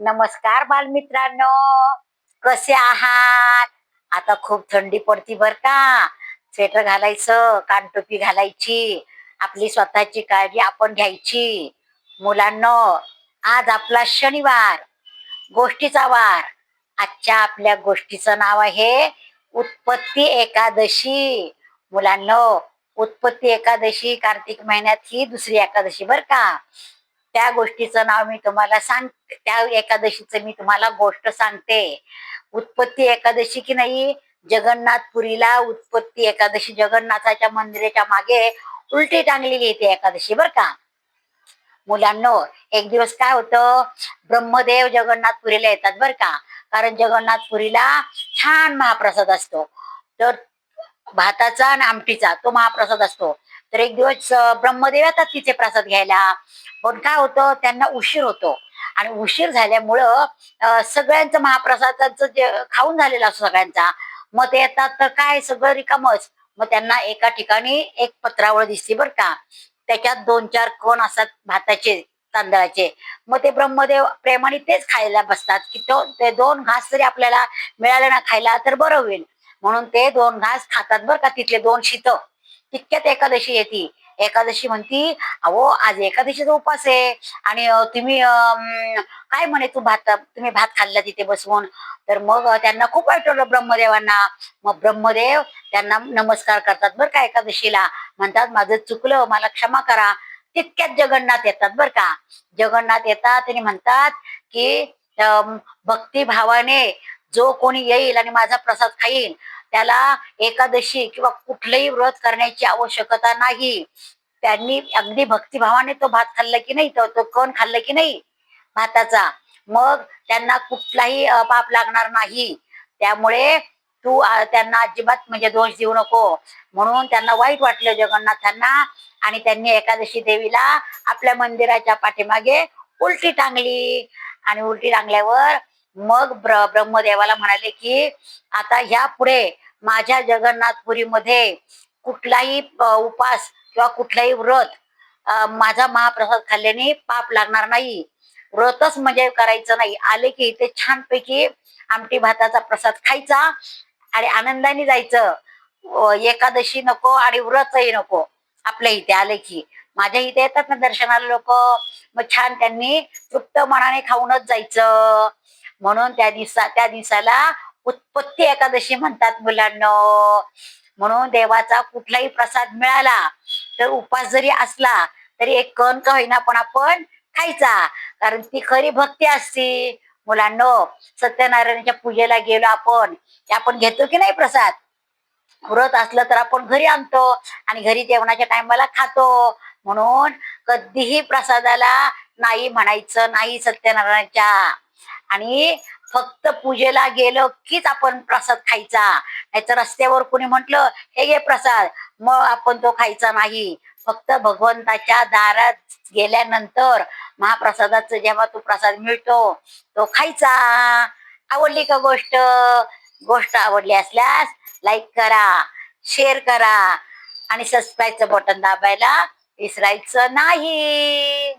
नमस्कार बालमित्रांनो. कसे आहात? आता खूप थंडी पडती बर का? स्वेटर घालायचं कानटोपी घालायची आपली स्वतःची काळजी आपण घ्यायची. मुलांनो आज आपला शनिवार गोष्टीचा वार. आजच्या आपल्या गोष्टीचं नाव आहे उत्पत्ती एकादशी. मुलांनो उत्पत्ती एकादशी कार्तिक महिन्यात ही दुसरी एकादशी बर का? त्या गोष्टीचं नाव मी तुम्हाला सांग त्या एकादशीचं मी तुम्हाला गोष्ट सांगते. उत्पत्ती एकादशी की नाही? जगन्नाथपुरीला उत्पत्ती एकादशी. जगन्नाथाच्या मंदिराच्या मागे उलटी टांगलेली येते एकादशी बर का? मुलांनो एक दिवस काय होतं? ब्रह्मदेव जगन्नाथपुरीला येतात बर का? कारण जगन्नाथपुरीला छान महाप्रसाद असतो. तर भाताचा आणि आमटीचा तो महाप्रसाद असतो. तर एक दिवस ब्रह्मदेव येतात तिथे प्रसाद घ्यायला. पण काय होतं त्यांना उशीर होतो. आणि उशीर झाल्यामुळं सगळ्यांचं महाप्रसादाचं जे खाऊन झालेलं असतो सगळ्यांचा मग ते येतात तर काय सगळं रिकामच. मग त्यांना एका ठिकाणी एक पत्रावळ दिसते बर का. त्याच्यात दोन चार कोण असतात भाताचे तांदळाचे. मग ते ब्रह्मदेव प्रेमाने तेच खायला बसतात की तो ते दोन घास जरी आपल्याला मिळाले ना खायला तर बरं होईल. म्हणून ते दोन घास खातात बरं का तिथले दोन शीत. तितक्यात एकादशी येते. एकादशी म्हणती अहो आज एकादशीचा उपास आहे. आणि तुम्ही अं, काय म्हणे तू भात तुम्ही भात खाल्ला तिथे बसवून? तर मग त्यांना खूप वाटवलं ब्रह्मदेवांना. मग ब्रह्मदेव त्यांना नमस्कार करतात बरं का एकादशीला? म्हणतात माझं चुकलं मला क्षमा करा. तितक्यात जगन्नाथ येतात बरं का. जगन्नाथ येतात आणि म्हणतात की अं, भक्तिभावाने जो कोणी येईल आणि माझा प्रसाद खाईल त्याला एकादशी किंवा कुठलंही व्रत करण्याची आवश्यकता नाही. त्यांनी अगदी भक्तिभावाने तो भात खाल्ला की नाही तो तो कण खाल्ला की नाही? भाताचा. मग त्यांना कुठलाही पाप लागणार नाही. त्यामुळे तू त्यांना अजिबात म्हणजे दोष देऊ नको. म्हणून त्यांना वाईट वाटलं जगन्नाथांना आणि त्यांनी एकादशी देवीला आपल्या मंदिराच्या पाठीमागे उलटी टांगली. आणि उलटी टांगल्यावर मग ब्र ब्रह्मदेवाला म्हणाले की आता ह्या पुढे माझ्या जगन्नाथपुरीमध्ये कुठलाही उपास किंवा कुठलाही व्रत माझा महाप्रसाद खाल्ल्याने पाप लागणार नाही. व्रतच म्हणजे करायचं नाही. आले की इथे छानपैकी आमटी भाताचा प्रसाद खायचा आणि आनंदाने जायचं. एकादशी नको आणि व्रतही नको. आपल्या इथे आले की. माझ्या इथे येतात ना दर्शनाला लोक. मग छान त्यांनी तृप्त मनाने खाऊनच जायचं. म्हणून त्या दिवसा त्या दिवसाला उत्पत्ती एकादशी म्हणतात मुलांना. म्हणून देवाचा कुठलाही प्रसाद मिळाला तर उपास जरी असला तरी एक कण का होईना पण आपण खायचा. कारण ती खरी भक्ती असते. मुलांनो सत्यनारायणाच्या पूजेला गेलो आपण आपण घेतो की नाही प्रसाद? व्रत असलं तर आपण घरी आणतो आणि घरी जेवणाच्या टायमाला खातो. म्हणून कधीही प्रसादाला नाही म्हणायचं नाही सत्यनारायणाच्या. आणि फक्त पूजेला गेलो कीच आपण प्रसाद खायचा. नाहीतर रस्त्यावर कुणी म्हंटल हे घे प्रसाद. मग आपण तो खायचा नाही. फक्त भगवंताच्या दारात गेल्यानंतर महाप्रसादाच जेव्हा तो प्रसाद मिळतो तो खायचा. आवडली का गोष्ट? गोष्ट आवडली असल्यास लाईक करा शेअर करा आणि सबस्क्राईबचं बटन दाबायला विसरायचं नाही.